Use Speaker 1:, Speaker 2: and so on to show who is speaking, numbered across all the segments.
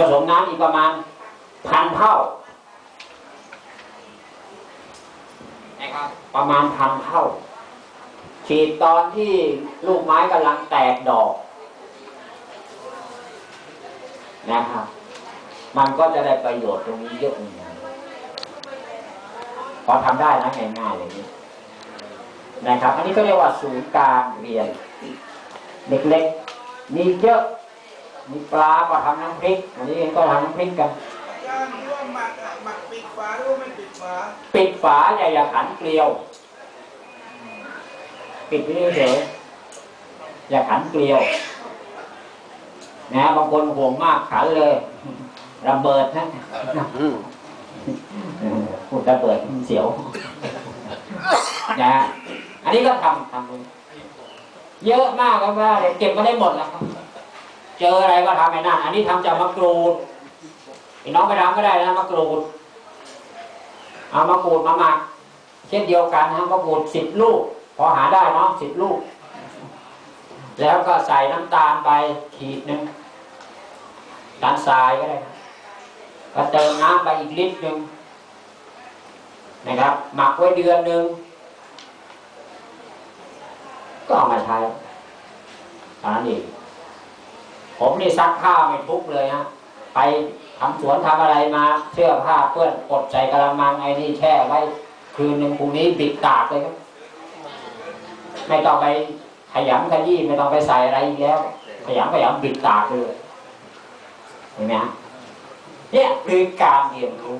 Speaker 1: ผสมน้ำอีกประมาณพันเท่านะครับประมาณพันเท่า ฉีดตอนที่ลูกไม้กำลังแตกดอกนะครับมันก็จะได้ประโยชน์ตรงนี้เยอะเหมือนกันพอทำได้นะง่ายๆอย่างนี้นะครับ อันนี้ก็เรียกว่าศูนย์การเรียนเล็กๆมีเยอะ มีปลาก็ทำน้ำพริก อันนี้ก็ทำน้ำพริกกัน
Speaker 2: ย่างหรือว่าหมักอะหมักปิดฝาหรือว่าไม่ปิดฝา
Speaker 1: ปิดฝาอย่าอย่าขันเกลียว ปิดไว้เฉยๆอย่าขันเกลียว นะบางคนห่วงมากขันเลยระเบิดนะเออพูดระเบิดเสียวนะฮะอันนี้ก็ทำทำเยอะมากครับว่าเก็บมาได้หมดแล้วครับ เจออะไรก็ทำไอ้นั่นอันนี้ทำจากมะกรูดพี่น้องไปทำก็ได้นะมะกรูดเอามะกรูดมาหมักเช่นเดียวกันนะมะกรูดสิบลูก พอหาได้เนาะสิบลูก แล้วก็ใส่น้ำตาลไปขีดหนึ่งน้ำทรายก็ได้ก็เติมน้ำไปอีกลิตรหนึ่งนะครับ หมักไว้เดือนหนึ่งก็เอามาใช้เท่านั้นเอง ผมนี่ซักผ้าไม่ทุกเลยฮะไปทำสวนทำอะไรมาเสื้อผ้าเปื้อนกดใส่กระมังไอ้นี่แช่ไว้คืนหนึ่งพรุ่งนี้บิดตากเลยครับไม่ต้องไปขยำขยี้ไม่ต้องไปใส่อะไรอีกแล้ว ขยำขยำบิดตากเลยเห็นไหมฮะเนี่ยคือการเรียนรู้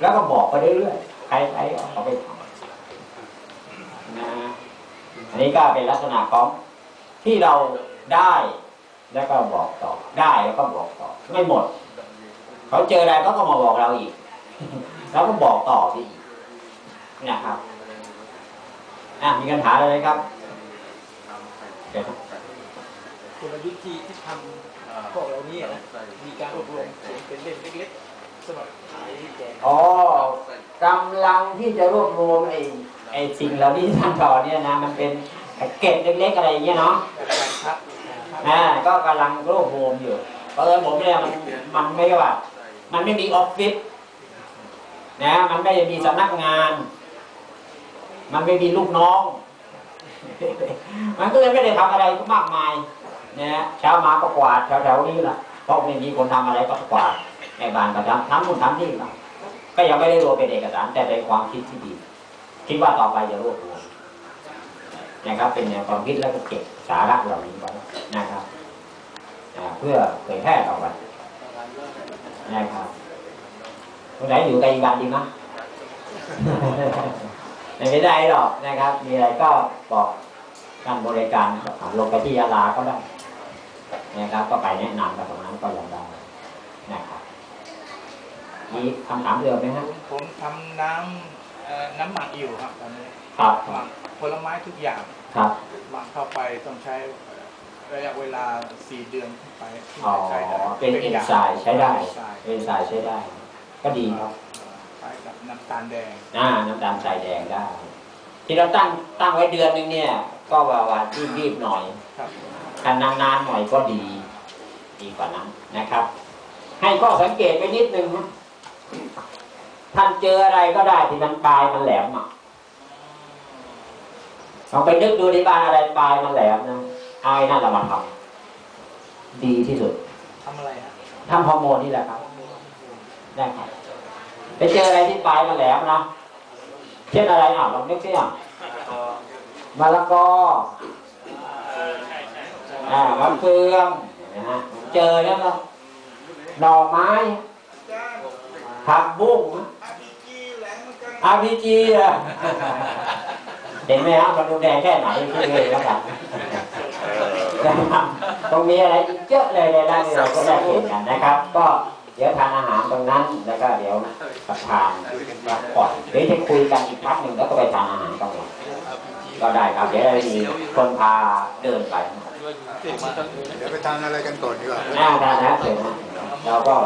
Speaker 1: แล้วก็บอกไปเรื่อยๆใครใครเอาไปทำนะอันนี้ก็เป็นลักษณะของที่เราได้ แล้วก็บอกต่อ ได้แล้วก็บอกต่อ ไม่หมด เขาเจออะไรเขาก็มาบอกเราอีก แล้วก็บอกต่อไปอีกนะครับอะมีปัญหาอะไรไหมครับเดี๋ยวนะ
Speaker 3: กลยุทธ์ที่ที่ทำพวกเราเนี่ยนะมีการอบรมเขียนเป็นเล่มเล็กๆสำหรับขายแจก
Speaker 1: อ๋อกำลังที่จะรวบรวมไอ้ไอ้สิ่งเหล่านี้ที่ท่านสอนเนี่ยนะมันเป็นเก็บเล็กๆอะไรอย่างเงี้ยเนาะ อ่าก็กำลังรวบรวมอยู่ เพราะเอิญผมเนี่ยมันมันไม่ว่า มันไม่มีออฟฟิศนะมันไม่ได้มีสำนักงาน มันไม่มีลูกน้อง มันก็เลยไม่ได้ทำอะไรมากมายนะเช้ามาก็กวาดแถวๆนี้แหละเพราะไม่มีคนทำอะไรก็กวาดในบ้านก็ทำทำนู่นทำนี่แหละก็ยังไม่ได้รวมเป็นเอกสารแต่เป็นความคิดที่ดี คิดว่าต่อไปจะรวบรวม นะครับ เป็นแนวความคิดแล้วก็เก็บสาระเหล่านี้ไว้นะครับอ่าเพื่อเผยแพร่ต่อไปนะครับคนไหนอยู่กับอีกวันดีมั้ยไม่ได้หรอกนะครับ มีอะไรก็บอกการบริการนะครับลงไปที่ยาลาก็ได้นะครับ ก็ไปแนะนำกับตรงนั้นก็ยังได้นะครับมีคำถามเดิมไหมครับ
Speaker 3: ผมทำน้ำเอ่อน้ำหมักอยู่ครับตอนนี้
Speaker 1: ครับ
Speaker 3: หมัก ผลไม้ทุกอย่าง
Speaker 1: ครับ
Speaker 3: หมักเข้าไปต้องใช้ระยะเวลา4เดือนขึ้นไปที่
Speaker 1: อ๋อ
Speaker 3: จะใช้ได้
Speaker 1: เป็นเอนไซม์ใช้ได้
Speaker 3: เอนไซม์
Speaker 1: เอนไซม์ใช้ได้ ก็ดีครับ
Speaker 3: ใช้กับน้ำตาลแดง
Speaker 1: อ่าน้ำตาลทรายแดงได้ ที่เราตั้งตั้งไว้เดือนหนึงเนี่ย ก็ว่าว่ารีบๆหน่อย
Speaker 3: ครับ
Speaker 1: ถ้านานๆหน่อยก็ดี ดีกว่านั้นนะครับ ให้ข้อสังเกตไปนิดนึงนะท่านเจออะไรก็ได้ที่มันปลายมันแหลมอะ ลองไปนึกดูในบ้านอะไรปลายมันแหลมนะเอาไอ้นั่นเรามาทำดีที่สุด
Speaker 3: ทำอะไรฮะ
Speaker 1: ทำฮอร์โมนนี่แหละครับได้ครับไปเจออะไรที่ปลายมันแหลมนะเช่นอะไรอะลองนึกสิอะมะละกออ่ามะเฟืองนะฮะเจอแล้วก็หน่อไม้
Speaker 2: จาน
Speaker 1: ผักบุ้ง
Speaker 2: อาพีจีแหลงเหมือนกัน
Speaker 1: อาพีจีอะ เห็นไหมครับมันดูแดงแค่ไหนที่เลยแล้วกันนะครับตรงนี้อะไรอีกเยอะเลยในด้านนี้เราก็ได้เห็นกันนะครับ ก็เดี๋ยวทานอาหารตรงนั้นแล้วก็เดี๋ยวประทานพักผ่อนเดี๋ยวจะคุยกันอีกพักหนึ่งแล้วก็ไปทานอาหารกันก่อนก็ได้ครับเดี๋ยวเรามีคนพาเดินไปนะครับ
Speaker 4: เดี๋ยวไปทานอะไรกันก่อนดีกว่า
Speaker 1: หน้าทานนะเสร็จนะเราก็